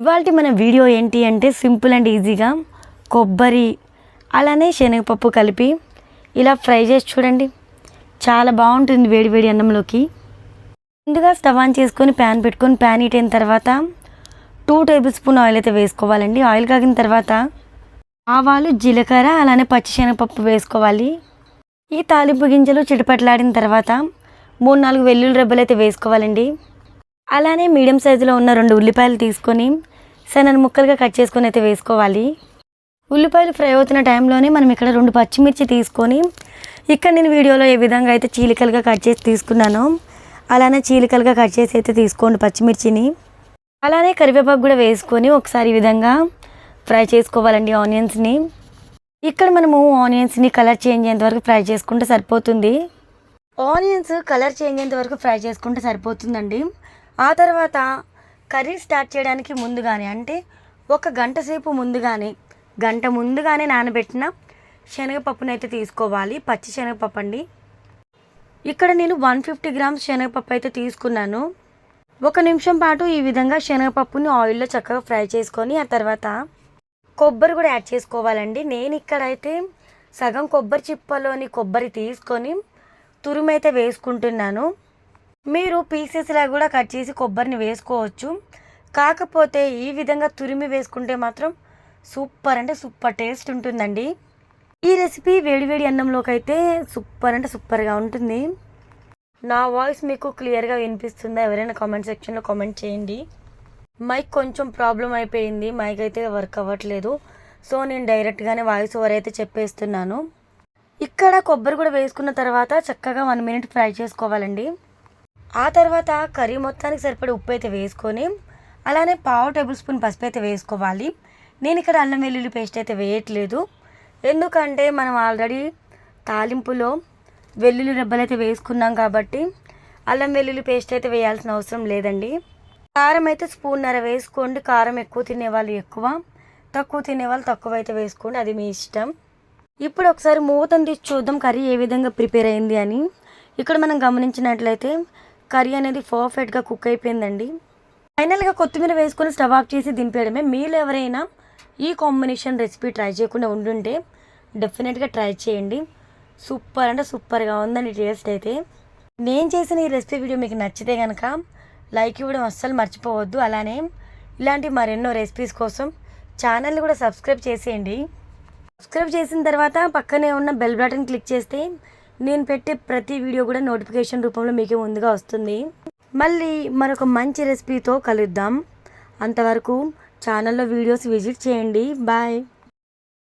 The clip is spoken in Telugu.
ఇవాళ మన వీడియో ఏంటి అంటే సింపుల్ అండ్ ఈజీగా కొబ్బరి అలానే శనగపప్పు కలిపి ఇలా ఫ్రై చేసి చూడండి. చాలా బాగుంటుంది వేడి వేడి అన్నంలోకి. ముందుగా స్టవ్ ఆన్ చేసుకొని ప్యాన్ పెట్టుకొని ప్యాన్ హీట్ అయిన తర్వాత టూ టేబుల్ స్పూన్ ఆయిల్ అయితే వేసుకోవాలండి. ఆయిల్ కాగిన తర్వాత ఆవాలు జీలకర్ర అలానే పచ్చిశనగపప్పు వేసుకోవాలి. ఈ తాలింపు గింజలు చిటపట్లాడిన తర్వాత మూడు నాలుగు వెల్లుల్లి రెబ్బలు అయితే వేసుకోవాలండి. అలానే మీడియం సైజులో ఉన్న రెండు ఉల్లిపాయలు తీసుకొని సన్నని ముక్కలుగా కట్ చేసుకొని అయితే వేసుకోవాలి. ఉల్లిపాయలు ఫ్రై అవుతున్న టైంలోనే మనం ఇక్కడ రెండు పచ్చిమిర్చి తీసుకొని ఇక్కడ నేను వీడియోలో ఏ విధంగా అయితే చీలికలుగా కట్ చేసి తీసుకున్నానో అలానే చీలికలుగా కట్ చేసి అయితే తీసుకోండి పచ్చిమిర్చిని. అలానే కరివేపాకు కూడా వేసుకొని ఒకసారి ఈ విధంగా ఫ్రై చేసుకోవాలండి ఆనియన్స్ని. ఇక్కడ మనము ఆనియన్స్ని కలర్ చేంజ్ అయ్యేంత వరకు ఫ్రై చేసుకుంటే సరిపోతుంది. ఆనియన్స్ కలర్ చేంజ్ అయ్యేంత వరకు ఫ్రై చేసుకుంటే సరిపోతుందండి. ఆ తర్వాత కర్రీ స్టార్ట్ చేయడానికి ముందుగానే అంటే ఒక గంట సేపు ముందుగానే గంట ముందుగానే నానబెట్టిన శనగపప్పును అయితే తీసుకోవాలి. పచ్చి శనగపప్పు అండి ఇక్కడ నేను వన్ ఫిఫ్టీ గ్రామ్స్ శనగపప్పు అయితే తీసుకున్నాను. ఒక నిమిషం పాటు ఈ విధంగా శనగపప్పుని ఆయిల్లో చక్కగా ఫ్రై చేసుకొని ఆ తర్వాత కొబ్బరి కూడా యాడ్ చేసుకోవాలండి. నేను ఇక్కడైతే సగం కొబ్బరి చిప్పలోని కొబ్బరి తీసుకొని తురుమైతే వేసుకుంటున్నాను. మీరు పీసెస్లా కూడా కట్ చేసి కొబ్బరిని వేసుకోవచ్చు. కాకపోతే ఈ విధంగా తురిమి వేసుకుంటే మాత్రం సూపర్ అంటే సూపర్ టేస్ట్ ఉంటుందండి. ఈ రెసిపీ వేడివేడి అన్నంలోకి అయితే సూపర్ అంటే సూపర్గా ఉంటుంది. నా వాయిస్ మీకు క్లియర్గా వినిపిస్తుందా? ఎవరైనా కామెంట్ సెక్షన్లో కామెంట్ చేయండి. మైక్ కొంచెం ప్రాబ్లం అయిపోయింది. మైక్ అయితే వర్క్ అవ్వట్లేదు. సో నేను డైరెక్ట్గానే వాయిస్ ఓవర్ అయితే చెప్పేస్తున్నాను. ఇక్కడ కొబ్బరి కూడా వేసుకున్న తర్వాత చక్కగా వన్ మినిట్ ఫ్రై చేసుకోవాలండి. ఆ తర్వాత కర్రీ మొత్తానికి సరిపడే ఉప్పు అయితే వేసుకొని అలానే పావు టేబుల్ స్పూన్ పసుపు అయితే వేసుకోవాలి. నేను ఇక్కడ అల్లం వెల్లుల్లి పేస్ట్ అయితే వేయట్లేదు. ఎందుకంటే మనం ఆల్రెడీ తాలింపులో వెల్లుల్లి రెబ్బలు అయితే వేసుకున్నాం కాబట్టి అల్లం వెల్లుల్లి పేస్ట్ అయితే వేయాల్సిన అవసరం లేదండి. కారం అయితే స్పూన్నర వేసుకోండి. కారం ఎక్కువ తినేవాళ్ళు ఎక్కువ తక్కువ తినేవాళ్ళు తక్కువ అయితే వేసుకోండి. అది మీ ఇష్టం. ఇప్పుడు ఒకసారి మూతను తీసి చూద్దాం కర్రీ ఏ విధంగా ప్రిపేర్ అయింది అని. ఇక్కడ మనం గమనించినట్లయితే కర్రీ అనేది పర్ఫెక్ట్గా కుక్ అయిపోయిందండి. ఫైనల్గా కొత్తిమీర వేసుకొని స్టవ్ ఆఫ్ చేసి దింపేయడమే. మీరు ఎవరైనా ఈ కాంబినేషన్ రెసిపీ ట్రై చేయకుండా ఉండుంటే డెఫినెట్గా ట్రై చేయండి. సూపర్ అంటే సూపర్గా ఉందండి టేస్ట్ అయితే. నేను చేసిన ఈ రెసిపీ వీడియో మీకు నచ్చితే కనుక లైక్ ఇవ్వడం అస్సలు మర్చిపోవద్దు. అలానే ఇలాంటి మరెన్నో రెసిపీస్ కోసం ఛానల్ని కూడా సబ్స్క్రైబ్ చేసేయండి. సబ్స్క్రైబ్ చేసిన తర్వాత పక్కనే ఉన్న బెల్ బటన్ క్లిక్ చేస్తే నేను పెట్టే ప్రతి వీడియో కూడా నోటిఫికేషన్ రూపంలో మీకు ముందుగా వస్తుంది. మళ్ళీ మరొక మంచి రెసిపీతో కలుద్దాం. అంతవరకు ఛానల్లో వీడియోస్ విజిట్ చేయండి. బాయ్